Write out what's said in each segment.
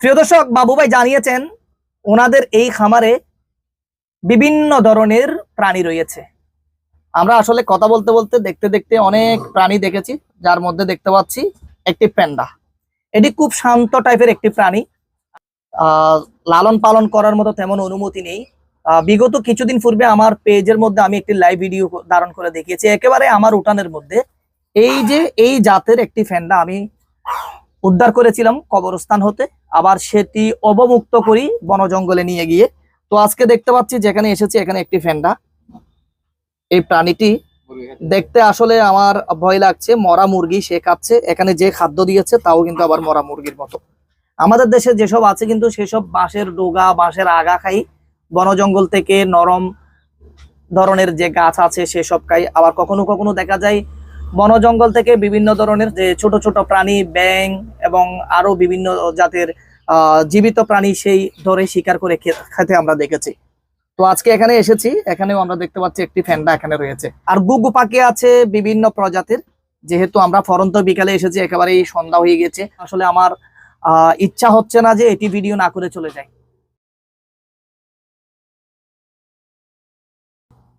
প্রিয় দর্শক বাবু ভাই জানিয়েছেন, ওনাদের এই খামারে বিভিন্ন ধরনের প্রাণী রয়েছে। আমরা আসলে কথা বলতে বলতে, দেখতে দেখতে অনেক প্রাণী দেখেছি, যার মধ্যে দেখতে পাচ্ছি একটি প্যান্ডা। এটি খুব শান্ত টাইপের একটি প্রাণী। লালন পালন করার মতো তেমন অনুমতি নেই। বিগত কিছুদিন পূর্বে আমার পেজের মধ্যে আমি একটি লাইভ ভিডিও ধারণ করে দেখিয়েছি। একেবারে আমার উঠানের মধ্যে। এই যে, এই জাতের একটি ফ্যান্ডা আমি উদ্ধার করেছিলাম কবরস্থান হতে, আবার সেটি অবমুক্ত করি বন জঙ্গলে নিয়ে গিয়ে। তো আজকে দেখতে পাচ্ছি যেখানে এসেছি, এখানে একটি ফ্যান্ডা এই প্রাণীটি দেখতে আসলে আমার ভয় লাগছে, মরা মুরগি সে খাচ্ছে, এখানে যে খাদ্য দিয়েছে তাও কিন্তু আবার মরা মুরগির মতো। আমাদের দেশে যেসব আছে কিন্তু সেসব বাঁশের ডোগা, বাঁশের আগা খাই বন জঙ্গল থেকে নরম ধরনের যে গাছ আছে সেসব খাই। আবার কখনো কখনো দেখা যায় বন জঙ্গল থেকে বিভিন্ন ধরনের যে ছোট ছোট প্রাণী ব্যাং এবং আরও বিভিন্ন জাতের জীবিত প্রাণী সেই ধরে শিকার করে খেতে আমরা দেখেছি। তো আজকে এখানে এসেছি, এখানেও আমরা দেখতে পাচ্ছি একটি ফ্যান্ডা এখানে রয়েছে। আর গুগু পাখি আছে বিভিন্ন প্রজাতির, যেহেতু আমরা ফরন্ত বিকালে এসেছি, একেবারেই সন্ধ্যা হয়ে গেছে। আসলে আমার ইচ্ছা হচ্ছে না যে এটি ভিডিও না করে চলে যায়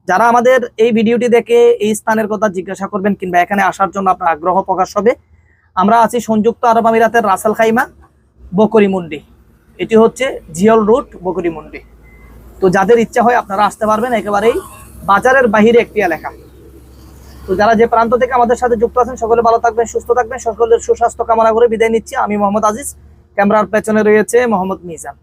যারা আমাদের এই ভিডিওটি দেখে এই স্থানের কথা জিজ্ঞাসা করবেন কিংবা এখানে আসার জন্য আপনার আগ্রহ প্রকাশ হবে, আমরা আছি সংযুক্ত আরব আমিরাতের রাসেল খাইমা, বকরি মুন্ডি। এটি হচ্ছে জিওল রুট, বকরি মুন্ডি। তো যাদের ইচ্ছা হয় আপনারা আসতে পারবেন, একেবারেই বাজারের বাহিরে একটি এলাকা। তো যারা যে প্রান্ত থেকে আমাদের সাথে যুক্ত আছেন, সকলে ভালো থাকবেন, সুস্থ থাকবেন, সকলের সুস্বাস্থ্য কামনা করে বিদায় নিচ্ছি। আমি মোহাম্মদ আজিজ, ক্যামেরার পেছনে রয়েছে মোহাম্মদ মিজান।